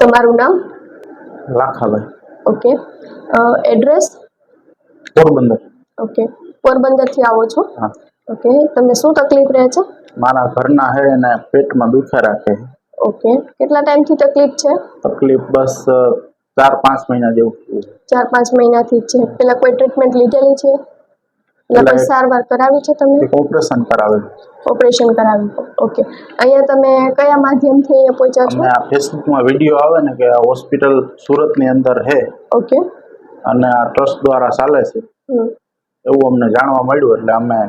તમારું નામ? Lakhabhai. Okay. Address? Porbandar. Okay. પોરબંદરથી આવો છો? હા. ઓકે. તમને શું તકલીફ રહે છે? મારા ઘરના હે અને પેટમાં દુખે રાખે. ઓકે. કેટલા ટાઈમથી તકલીફ છે? તકલીફ બસ ચાર પાંચ મહિના જેવું ચાર પાંચ મહિનાથી છે. પેલા કોઈ ટ્રીટમેન્ટ લીધેલી છે? એટલે સારવાર કરાવી છે તમે ઓપરેશન કરાવેલું ઓપરેશન કરાવી. ઓકે. અહીંયા તમે કયા માધ્યમથી અહીંયા પહોંચ્યા છો? આ ફેસબુકમાં વીડિયો આવે ને કે આ હોસ્પિટલ સુરતની અંદર છે. ઓકે. અને આ ટ્રસ્ટ દ્વારા ચાલે છે. એવું અમને જાણવા મળ્યું એટલે અમે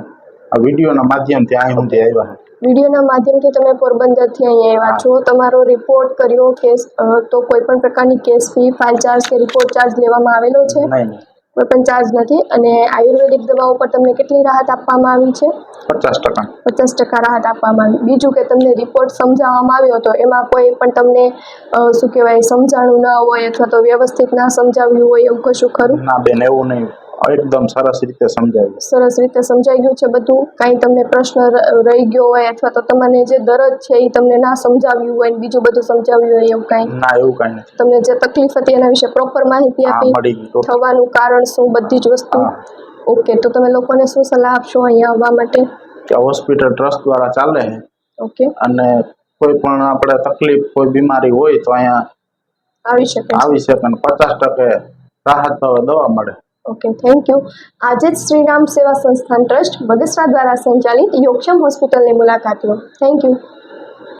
આ વિડીયોના માધ્યમથી અહીં સુધી આવ્યા વિડીયોના માધ્યમથી તમે પોરબંદરથી અહીંયા આવ્યા છો. તમારો રિપોર્ટ કર્યો કેસ તો કોઈ પણ પ્રકારની કેસ ફી ફાઇલ ચાર્જ કે રિપોર્ટ ચાર્જ લેવામાં આવેલો છે? નહીં. કોઈ પણ ચાર્જ નથી અને આયુર્વેદિક દવાઓ પર તમને કેટલી રાહત આપવામાં આવી છે? પચાસ ટકા. પચાસ ટકા રાહત આપવામાં આવી. બીજું કે તમને રિપોર્ટ સમજાવવામાં આવ્યો હતો એમાં કોઈ પણ તમને શું કહેવાય સમજાણું ન હોય અથવા તો વ્યવસ્થિત ના સમજાવ્યું હોય એવું કશું ખરું? ના બેન એવું નહીં. એકદમ સરસ રીતે સમજાવ્યું સરસ રીતે સમજાઈ ગયું છે બધું. કાંઈ તમને પ્રશ્ન રહી ગયો હોય અથવા તો તમને જે દરદ છે એ તમને ના સમજાવ્યું હોય બીજું બધું સમજાવ્યું હોય એવું કાંઈ? ના એવું કાંઈ નથી. તમને જે તકલીફ હતી એના વિશે પ્રોપર માહિતી આપી. થવાનું કારણ શું બધી જ વસ્તુ? ઓકે તો તમે લોકોને શું સલાહ આપશો અહીંયા આવવા માટે? કે હોસ્પિટલ ટ્રસ્ટ દ્વારા ચાલે. છે ઓકે. અને કોઈ પણ આપણે તકલીફ કોઈ બીમારી હોય તો અહીંયા આવી શકે આવી શકે પચાસ ટકે રાહત દવા મળે. ઓકે થેન્ક યુ આજે જ શ્રીરામ સેવા સંસ્થાન ટ્રસ્ટ બગસરા દ્વારા સંચાલિત યોગક્ષમ હોસ્પિટલની મુલાકાત લો. Thank you